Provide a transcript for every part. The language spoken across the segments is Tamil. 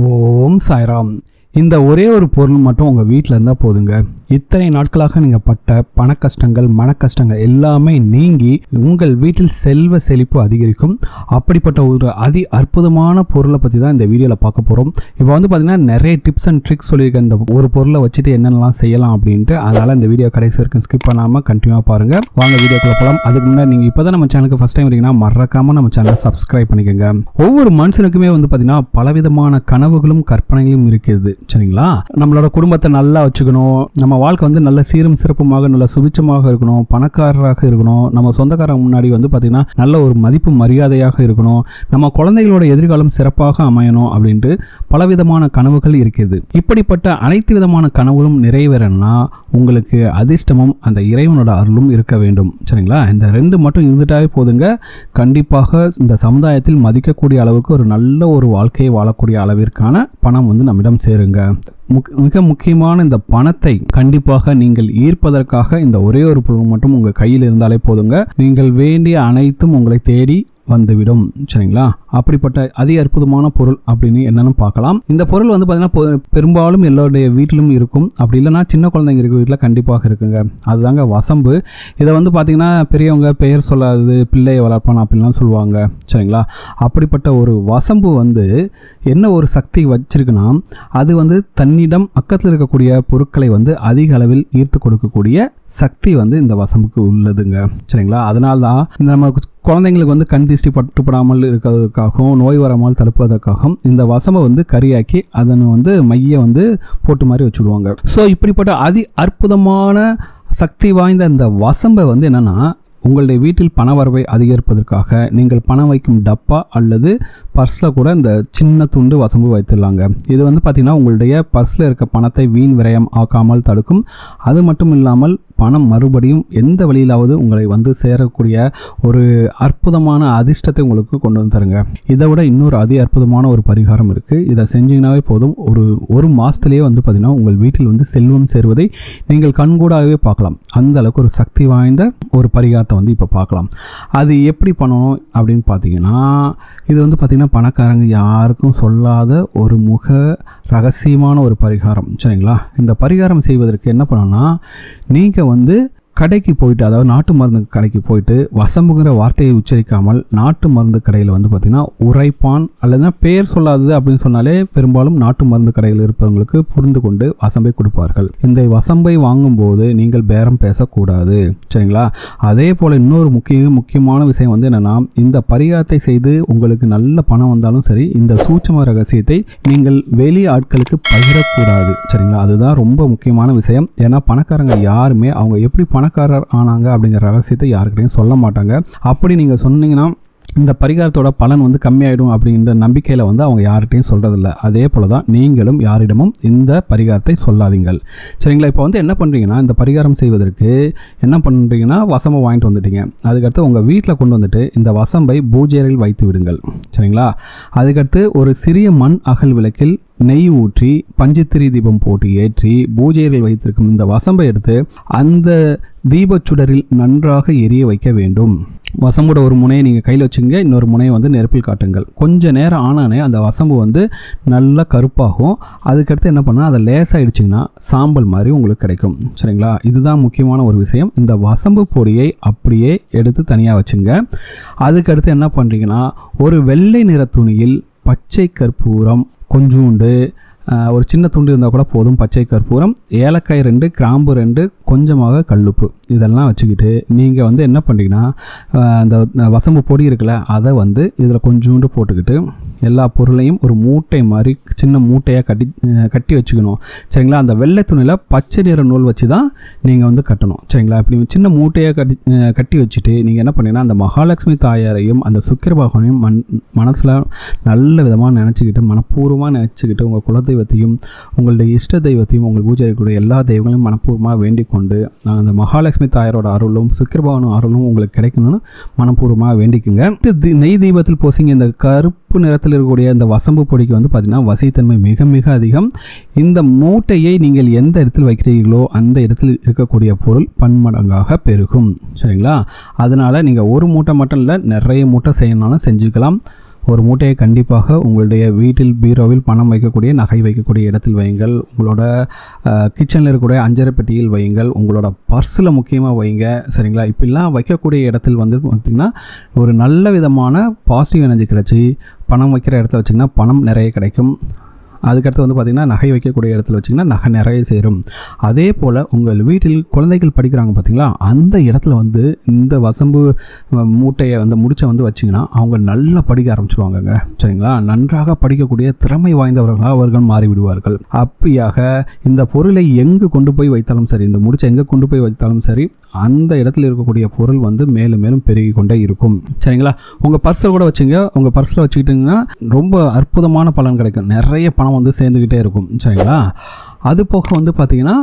ஓம் சாய்ராம். இந்த ஒரே ஒரு பொருள் மட்டும் உங்கள் வீட்டில் இருந்தால் போதுங்க. இத்தனை நாட்களாக நீங்கள் பட்ட பண கஷ்டங்கள் மன கஷ்டங்கள் எல்லாமே நீங்கி உங்கள் வீட்டில் செல்வ செழிப்பு அதிகரிக்கும். அப்படிப்பட்ட ஒரு அதி அற்புதமான பொருளை பற்றி தான் இந்த வீடியோவில் பார்க்க போகிறோம் இப்போ வந்து பார்த்திங்கன்னா நிறைய டிப்ஸ் அண்ட் ட்ரிக்ஸ் சொல்லியிருக்கேன். இந்த ஒரு பொருளை வச்சுட்டு என்னென்னலாம் செய்யலாம் அப்படின்ட்டு அதனால் இந்த வீடியோ கடைசி வரைக்கும் ஸ்கிப் பண்ணாமல் கண்டினியூவாக பாருங்கள் வாங்க வீடியோக்குள்ள போகலாம் அதுக்கு முன்னாடி நீங்கள் இப்போ தான் நம்ம சேனலுக்கு ஃபஸ்ட் டைம் வரீங்கன்னா மறக்காமல் நம்ம சேனலை சப்ஸ்கிரைப் பண்ணிக்கோங்க. ஒவ்வொரு மனுஷனுக்குமே வந்து பார்த்தீங்கன்னா பலவிதமான கனவுகளும் கற்பனைகளும் இருக்குது சரிங்களா? நம்மளோட குடும்பத்தை நல்லா வச்சுக்கணும். நம்ம வாழ்க்கை வந்து நல்ல சீரும் சிறப்புமாக நல்ல சுபிச்சமாக இருக்கணும். பணக்காரராக இருக்கணும். நம்ம சொந்தக்காரங்க முன்னாடி வந்து பார்த்திங்கன்னா நல்ல ஒரு மதிப்பு மரியாதையாக இருக்கணும். நம்ம குழந்தைகளோட எதிர்காலம் சிறப்பாக அமையணும் அப்படின்ட்டு பலவிதமான கனவுகள் இருக்குது இப்படிப்பட்ட அனைத்து விதமான கனவுகளும் நிறைவேறணும்னா உங்களுக்கு அதிர்ஷ்டமும் அந்த இறைவனோட அருளும் இருக்க வேண்டும். சரிங்களா? இந்த ரெண்டு மட்டும் இருந்துட்டாவே போதுங்க. கண்டிப்பாக இந்த சமுதாயத்தில் மதிக்கக்கூடிய அளவுக்கு ஒரு நல்ல ஒரு வாழ்க்கையை வாழக்கூடிய அளவிற்கான பணம் வந்து நம்மிடம் சேருங்க. முக் மிக முக்கியமான இந்த பணத்தை கண்டிப்பாக நீங்கள் ஈர்ப்பதற்காக இந்த ஒரே ஒரு பொருள் மட்டும் உங்கள் கையில் இருந்தாலே போதுங்க. நீங்கள் வேண்டிய அனைத்தும் உங்களை தேடி வந்துவிடும். சரிங்களா? அப்படிப்பட்ட அதி அற்புதமான பொருள் அப்படின்னு என்னன்னு பார்க்கலாம். இந்த பொருள் வந்து பார்த்தீங்கன்னா பொ- பெரும்பாலும் எல்லோருடைய வீட்டிலும் இருக்கும். அப்படி இல்லைன்னா சின்ன குழந்தைங்க இருக்க வீட்டில் கண்டிப்பாக இருக்குங்க. அதுதாங்க வசம்பு. இதை வந்து பார்த்தீங்கன்னா பெரியவங்க பெயர் சொல்லாதது பிள்ளையை வளர்ப்பான் அப்படின்லாம் சொல்லுவாங்க. சரிங்களா? அப்படிப்பட்ட ஒரு வசம்பு வந்து என்ன ஒரு சக்தி வச்சிருக்குன்னா அது வந்து தன்னிடம் பக்கத்தில் இருக்கக்கூடிய பொருட்களை வந்து அதிக அளவில் ஈர்த்து கொடுக்கக்கூடிய சக்தி வந்து இந்த வசம்புக்கு உள்ளதுங்க. சரிங்களா? அதனால தான் இந்த நம்ம குழந்தைங்களுக்கு வந்து கண் திருஷ்டி பட்டுப்படாமல் இருக்கிறதுக்காகவும் நோய் வராமல் தடுப்பதற்காகவும் இந்த வசம்பை வந்து கறியாக்கி அதனை வந்து மைய வந்து போட்டு மாதிரி வச்சுடுவாங்க. ஸோ இப்படிப்பட்ட அதி அற்புதமான சக்தி வாய்ந்த இந்த வசம்பை வந்து என்னன்னா உங்களுடைய வீட்டில் பண வரவை அதிகரிப்பதற்காக நீங்கள் பணம் வைக்கும் டப்பா அல்லது பர்ஸில் கூட இந்த சின்ன துண்டு வசம்பு வைத்துடலாங்க. இது வந்து பார்த்திங்கன்னா உங்களுடைய பர்ஸில் இருக்க பணத்தை வீண் விரயம் ஆக்காமல் தடுக்கும். அது மட்டும் இல்லாமல் பணம் மறுபடியும் எந்த வழியிலாவது உங்களை வந்து சேரக்கூடிய ஒரு அற்புதமான அதிர்ஷ்டத்தை உங்களுக்கு கொண்டு வந்து தருங்க. இதை விட இன்னொரு அதி அற்புதமான ஒரு பரிகாரம் இருக்குது இதை செஞ்சீங்கன்னாவே போதும். ஒரு ஒரு மாதத்துலேயே வந்து பார்த்திங்கன்னா உங்கள் வீட்டில் வந்து செல்வம் சேருவதை நீங்கள் கண்கூடாகவே பார்க்கலாம். அந்த அளவுக்கு ஒரு சக்தி வாய்ந்த ஒரு பரிகாரத்தை வந்து இப்போ பார்க்கலாம். அது எப்படி பண்ணணும் அப்படின்னு பார்த்தீங்கன்னா இது வந்து பார்த்திங்கன்னா பணக்காரங்க யாருக்கும் சொல்லாத ஒரு முக ரகசியமான ஒரு பரிகாரம். சரிங்களா? இந்த பரிகாரம் செய்வதற்கு என்ன பண்ணணும்னா நீங்கள் வந்து கடைக்கு போயிட்டு அதாவது நாட்டு மருந்து கடைக்கு போயிட்டு வசம்புங்கிற வார்த்தையை உச்சரிக்காமல் நாட்டு மருந்து கடையில் வந்து பார்த்திங்கன்னா உரைப்பான் அல்லதுனா பேர் சொல்லாதது அப்படின்னு சொன்னாலே பெரும்பாலும் நாட்டு மருந்து கடையில் இருப்பவங்களுக்கு புரிந்து கொண்டு வசம்பை கொடுப்பார்கள். இந்த வசம்பை வாங்கும்போது நீங்கள் பேரம் பேசக்கூடாது. சரிங்களா? அதே போல் இன்னொரு முக்கிய முக்கியமான விஷயம் வந்து என்னென்னா இந்த பரிகாரத்தை செய்து உங்களுக்கு நல்ல பணம் வந்தாலும் சரி இந்த சூட்சம ரகசியத்தை நீங்கள் வெளி ஆட்களுக்கு பகிரக்கூடாது. சரிங்களா? அதுதான் ரொம்ப முக்கியமான விஷயம். ஏன்னா பணக்காரங்க யாருமே அவங்க எப்படி பணக்காரர் ஆனாங்க அப்படிங்கிற ரகசியத்தை யாருக்கிட்டையும் சொல்ல மாட்டாங்க. அப்படி நீங்கள் சொன்னீங்கன்னா இந்த பரிகாரத்தோட பலன் வந்து கம்மியாயிடும் அப்படின்ற நம்பிக்கையில் வந்து அவங்க யார்கிட்டையும் சொல்கிறதில்ல அதே போல் தான் நீங்களும் யாரிடமும் இந்த பரிகாரத்தை சொல்லாதீங்கள். சரிங்களா? இப்போ வந்து என்ன பண்ணுறீங்கன்னா இந்த பரிகாரம் செய்வதற்கு என்ன பண்ணுறீங்கன்னா வசம்பை வாங்கிட்டு வந்துட்டீங்க. அதுக்கடுத்து உங்கள் வீட்டில் கொண்டு வந்துட்டு இந்த வசம்பை பூஜையறையில் வைத்து விடுங்கள். சரிங்களா? அதுக்கடுத்து ஒரு சிறிய மண் அகல் விளக்கில் நெய் ஊற்றி பஞ்சத்திரி தீபம் போட்டு ஏற்றி பூஜைகள் வைத்திருக்கும் இந்த வசம்பை எடுத்து அந்த தீபச்சுடரில் நன்றாக எரிய வைக்க வேண்டும். வசம்போட ஒரு முனையை நீங்கள் கையில் வச்சுங்க இன்னொரு முனையை வந்து நெருப்பில் காட்டுங்கள். கொஞ்சம் நேரம் ஆனானே அந்த வசம்பு வந்து நல்லா கருப்பாகும். அதுக்கடுத்து என்ன பண்ணால் அதை லேசாகிடுச்சிங்கன்னா சாம்பல் மாதிரி உங்களுக்கு கிடைக்கும். சரிங்களா? இதுதான் முக்கியமான ஒரு விஷயம். இந்த வசம்பு பொடியை அப்படியே எடுத்து தனியாக வச்சுங்க. அதுக்கடுத்து என்ன பண்ணுறீங்கன்னா ஒரு வெள்ளை நிற துணியில் பச்சை கற்பூரம் கொஞ்சூண்டு ஒரு சின்ன துண்டு இருந்தால் கூட போதும். பச்சை கற்பூரம் ஏலக்காய் ரெண்டு கிராம்பு ரெண்டு கொஞ்சமாக கல்லுப்பு. இதெல்லாம் வச்சுக்கிட்டு நீங்கள் வந்து என்ன பண்ணிங்கன்னா அந்த வசம்பு பொடி இருக்குல்ல அதை வந்து இதில் கொஞ்சோண்டு போட்டுக்கிட்டு எல்லா பொருளையும் ஒரு மூட்டை மாதிரி சின்ன மூட்டையாக கட்டி கட்டி வச்சுக்கணும். சரிங்களா? அந்த வெள்ளை துணியில் பச்சை நிற நூல் வச்சு தான் நீங்கள் வந்து கட்டணும். சரிங்களா? இப்படி சின்ன மூட்டையாக கட்டி கட்டி வச்சுட்டு நீங்கள் என்ன பண்ணீங்கன்னா அந்த மகாலட்சுமி தாயாரையும் அந்த சுக்கிர பகவானையும் மண் மனசில் நல்ல விதமாக நினச்சிக்கிட்டு மனப்பூர்வமாக நினச்சிக்கிட்டு உங்கள் குலதெய்வத்தையும் உங்களுடைய இஷ்ட தெய்வத்தையும் உங்கள் பூஜை இருக்கக்கூடிய எல்லா தெய்வங்களையும் மனப்பூர்வமாக வேண்டிக் கொண்டு உண்டு. அந்த மகாலட்சுமி தாயாரோட அருளும் சுக்கிரபவனும் அருளும் உங்களுக்கு கிடைக்கணும்னு மனப்பூர்வமாக வேண்டிக்குங்க. தி- நெய் தீபத்தில் போசிங்க. இந்த கருப்பு நிறத்தில் இருக்கக்கூடிய இந்த வசம்பு பொடிக்கு வந்து பார்த்திங்கன்னா வசித்தன்மை மிக மிக அதிகம். இந்த மூட்டையை நீங்கள் எந்த இடத்தில் வைக்கிறீர்களோ அந்த இடத்தில் இருக்கக்கூடிய பொருள் பன்மடங்காக பெருகும். சரிங்களா? அதனால் நீங்கள் ஒரு மூட்டை மட்டும் இல்லை நிறைய மூட்டை செய்யணும்னாலும் செஞ்சுக்கலாம். ஒரு மூட்டையை கண்டிப்பாக உங்களுடைய வீட்டில் பீரோவில் பணம் வைக்கக்கூடிய நகை வைக்கக்கூடிய இடத்தில் வையுங்கள். உங்களோட கிச்சனில் இருக்கக்கூடிய அஞ்சரை பெட்டியில் வையுங்கள். உங்களோட பர்ஸில் முக்கியமாக வைங்க சரிங்களா? இப்படிலாம் வைக்கக்கூடிய இடத்தில் வந்து பார்த்திங்கன்னா ஒரு நல்ல விதமான பாசிட்டிவ் எனர்ஜி கிடச்சி பணம் வைக்கிற இடத்துல வச்சிங்கன்னா பணம் நிறைய கிடைக்கும். அதுக்கடுத்து வந்து பார்த்திங்கன்னா நகை வைக்கக்கூடிய இடத்துல வச்சிங்கன்னா நகை நிறைய சேரும். அதே போல் உங்கள் வீட்டில் குழந்தைகள் படிக்கிறாங்க பார்த்திங்களா அந்த இடத்துல வந்து இந்த வசம்பு மூட்டையை வந்து முடிச்சை வந்து வச்சிங்கன்னா அவங்க நல்லா படிக்க ஆரம்பிச்சிருவாங்கங்க. சரிங்களா? நன்றாக படிக்கக்கூடிய திறமை வாய்ந்தவர்களாக அவர்கள் மாறிவிடுவார்கள். அப்படியாக இந்த பொருளை எங்கு கொண்டு போய் வைத்தாலும் சரி இந்த முடிச்சை எங்கே கொண்டு போய் வைத்தாலும் சரி அந்த இடத்துல இருக்கக்கூடிய பொருள் வந்து மேலும் மேலும் பெருகி கொண்டே இருக்கும். சரிங்களா? உங்கள் பர்ஸை கூட வச்சுங்க. உங்கள் பர்ஸில் வச்சுக்கிட்டிங்கன்னா ரொம்ப அற்புதமான பலன் கிடைக்கும். நிறைய பணம் வந்து சேர்ந்துக்கிட்டே இருக்கும். சரிங்களா? அது போக வந்து பார்த்திங்கன்னா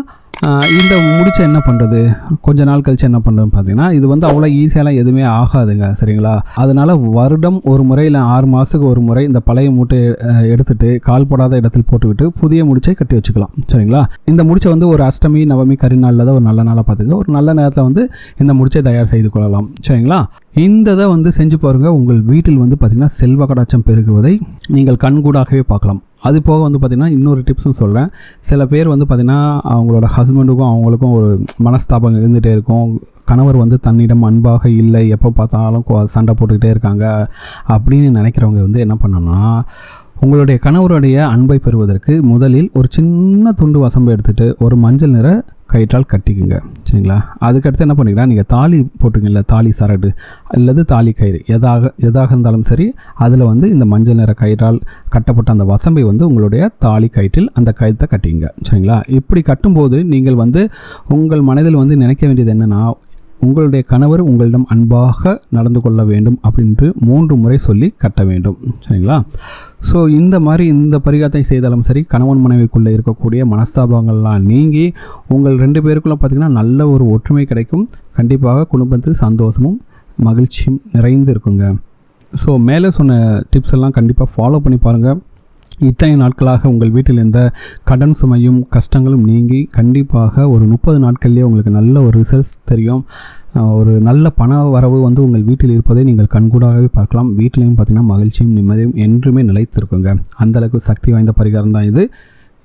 இந்த முடிச்சு என்ன பண்ணுறது கொஞ்ச நாள் கழிச்சு என்ன பண்ணுறதுன்னு பார்த்தீங்கன்னா இது வந்து அவ்வளோ ஈஸியாலாம் எதுவுமே ஆகாதுங்க. சரிங்களா? அதனால் வருடம் ஒரு முறை இல்லை ஆறு மாதத்துக்கு ஒரு முறை இந்த பழைய மூட்டை அஹ், எடுத்துட்டு கால் போடாத இடத்தில் போட்டுவிட்டு புதிய முடிச்சை கட்டி வச்சுக்கலாம். சரிங்களா? இந்த முடிச்சை வந்து ஒரு அஷ்டமி நவமி கரிநாளில் தான் ஒரு நல்ல நாளாக பார்த்துங்க ஒரு நல்ல நேரத்தில் வந்து இந்த முடிச்சை தயார் செய்து கொள்ளலாம். சரிங்களா? இந்த இதை வந்து செஞ்சு பாருங்கள் உங்கள் வீட்டில் வந்து பார்த்திங்கன்னா செல்வ கடாச்சம் பெருகுவதை நீங்கள் கண்கூடாகவே பார்க்கலாம். அது போக வந்து பார்த்திங்கன்னா இன்னொரு டிப்ஸும் சொல்கிறேன் சில பேர் வந்து பார்த்திங்கன்னா அவங்களோட ஹஸ்பண்டுக்கும் அவங்களுக்கும் ஒரு மனஸ்தாபம் இருந்துகிட்டே இருக்கும். கணவர் வந்து தன்னிடம் அன்பாக இல்லை எப்போ பார்த்தாலும் சண்டை போட்டுக்கிட்டே இருக்காங்க அப்படின்னு நினைக்கிறவங்க வந்து என்ன பண்ணணும்னா உங்களுடைய கணவருடைய அன்பை பெறுவதற்கு முதலில் ஒரு சின்ன துண்டு வசம்பு எடுத்துகிட்டு ஒரு மஞ்சள் நிற கயிற்றால் கட்டிக்குங்க. சரிங்களா? அதுக்கடுத்து என்ன பண்ணிக்கலாம் நீங்கள் தாலி போட்டுருங்கல்ல தாலி சரடு அல்லது தாலி கயிறு எதாக எதாக இருந்தாலும் சரி அதில் வந்து இந்த மஞ்சள் நிற கயிறால் கட்டப்பட்ட அந்த வசம்பை வந்து உங்களுடைய தாலி கயிற்றில் அந்த கயிற்றை கட்டிங்க சரிங்களா? இப்படி கட்டும்போது நீங்கள் வந்து உங்கள் மனதில் வந்து நினைக்க வேண்டியது என்னென்னா உங்களுடைய கணவர் உங்களிடம் அன்பாக நடந்து கொள்ள வேண்டும் அப்படின்ட்டு மூன்று முறை சொல்லி கட்ட வேண்டும். சரிங்களா? ஸோ இந்த மாதிரி இந்த பரிகாரத்தை செய்தாலும் சரி கணவன் மனைவிக்குள்ளே இருக்கக்கூடிய மனஸ்தாபங்கள்லாம் நீங்கி உங்கள் ரெண்டு பேருக்குள்ளே பார்த்திங்கன்னா நல்ல ஒரு ஒற்றுமை கிடைக்கும். கண்டிப்பாக குடும்பத்தில் சந்தோஷமும் மகிழ்ச்சியும் நிறைந்து இருக்குங்க. ஸோ மேலே சொன்ன டிப்ஸ் எல்லாம் கண்டிப்பாக ஃபாலோ பண்ணி பாருங்கள் இத்தனை நாட்களாக உங்கள் வீட்டில் இருந்த கடன் சுமையும் கஷ்டங்களும் நீங்கி கண்டிப்பாக ஒரு முப்பது நாட்கள்லேயே உங்களுக்கு நல்ல ஒரு ரிசல்ட்ஸ் தெரியும். ஒரு நல்ல பண வரவு வந்து உங்கள் வீட்டில் இருப்பதை நீங்கள் கண்கூடாகவே பார்க்கலாம். வீட்டிலையும் பார்த்தீங்கன்னா மகிழ்ச்சியும் நிம்மதியும் என்றுமே நிலைத்திருக்குங்க. அந்தளவுக்கு சக்தி வாய்ந்த பரிகாரம் தான் இது.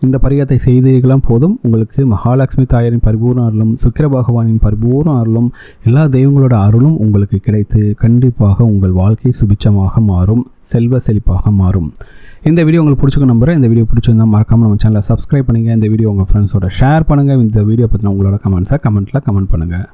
இந்த பரிகாரத்தை செய்தீர்களாம் போதும் உங்களுக்கு மகாலட்சுமி தாயாரின் பரிபூர்ண அருளும் சுக்கிர பகவானின் பரிபூர்ண அருளும் எல்லா தெய்வங்களோட அருளும் உங்களுக்கு கிடைத்து கண்டிப்பாக உங்கள் வாழ்க்கை சுபிச்சமாக மாறும் செல்வ செழிப்பாக மாறும். இந்த வீடியோ உங்களுக்கு பிடிச்சிக்க நம்புறேன். இந்த வீடியோ பிடிச்சிருந்தா மறக்காம நம்ம சேனலை சப்ஸ்கிரைப் பண்ணுங்கள் இந்த வீடியோ உங்கள் ஃப்ரெண்ட்ஸோட ஷேர் பண்ணுங்கள் இந்த வீடியோ பற்றின உங்களோட கமெண்ட்ஸை கமெண்ட்டில் கமெண்ட் பண்ணுங்கள்